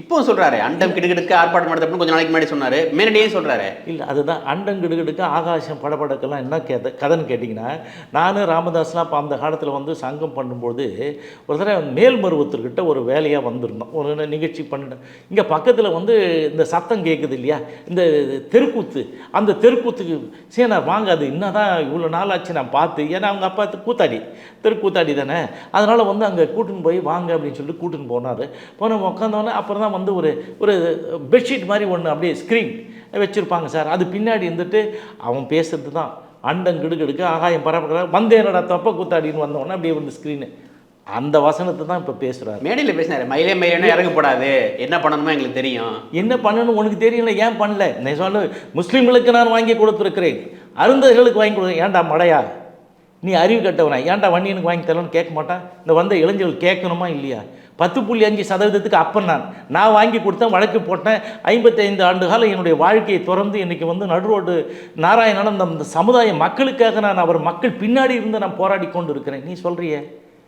இப்போ சொல்றாரு அண்டம் கிடுகிடுக்க ஆர்ப்பாட்டம் நடத்தப்படும் கொஞ்சம் நாளைக்கு முன்னாடி சொன்னாரு. மேலடியே சொல்றாரு. இல்லை அதுதான் அண்டம் கிடுகிடுக்க ஆகாசம் படபடக்கெல்லாம் என்ன கேத கதைன்னு கேட்டிங்கன்னா நானும் ராமதாஸ்லாம் அப்போ அந்த காலத்தில் வந்து சங்கம் பண்ணும்போது ஒரு தடவை மேல்மருவத்திற்கிட்ட ஒரு வேலையாக வந்திருந்தோம். ஒரு நிகழ்ச்சி பண்ணிட்டோம் இங்கே பக்கத்தில் வந்து இந்த சத்தம் கேட்குது இல்லையா? இந்த தெருக்கூத்து அந்த தெருக்கூத்துக்கு சரி நான் வாங்க அது என்னதான் இவ்வளோ நாள் ஆச்சு நான் பார்த்து ஏன்னா அவங்க அப்பா கூத்தாடி தெருக்கூத்தாடி தானே. அதனால் வந்து அங்கே கூட்டின்னு போய் வாங்க அப்படின்னு சொல்லிட்டு கூட்டின்னு போனார். போன உட்காந்தோன்னே அப்புறம் தான் வந்து ஒரு ஒரு பெட்ஷீட் மாதிரி ஒன்று அப்படியே ஸ்க்ரீன் வச்சுருப்பாங்க சார். அது பின்னாடி இருந்துட்டு அவன் பேசுறது தான். அண்டம் கிடுகிடுக்க ஆகாயம் பரப்ப வந்தேனடா தப்ப கூத்தாடின்னு வந்தோடனே அப்படியே வந்து ஸ்க்ரீனு அந்த வசனத்தை தான் இப்போ பேசுகிறாரு மேடையில் பேசினாரு மயிலே மயிலே இறங்கப்படாது என்ன பண்ணணுமோ எங்களுக்கு தெரியும். என்ன பண்ணணும் உனக்கு தெரியல ஏன் பண்ணல? நான் சொல்ல முஸ்லீம்களுக்கு நான் வாங்கி கொடுத்துருக்கிறேன். அருந்தர்களுக்கு வாங்கி கொடு ஏன்டா மடையா? நீ அறிவு கட்டவனா? ஏன்டா வண்டியனுக்கு வாங்கி தரலன்னு கேட்க மாட்டான் இந்த வந்த இளைஞர்கள் கேட்கணுமா இல்லையா? பத்து புள்ளி அஞ்சு சதவீதத்துக்கு அப்பன் நான். நான் வாங்கி கொடுத்தேன் வழக்கு போட்டேன். ஐம்பத்தைந்து ஆண்டு காலம் என்னுடைய வாழ்க்கையை திறந்து இன்றைக்கி வந்து நடுரோடு நாராயணன் அந்த சமுதாய மக்களுக்காக நான் அவர் மக்கள் பின்னாடி இருந்து நான் போராடி கொண்டு இருக்கிறேன் நீ சொல்கிறிய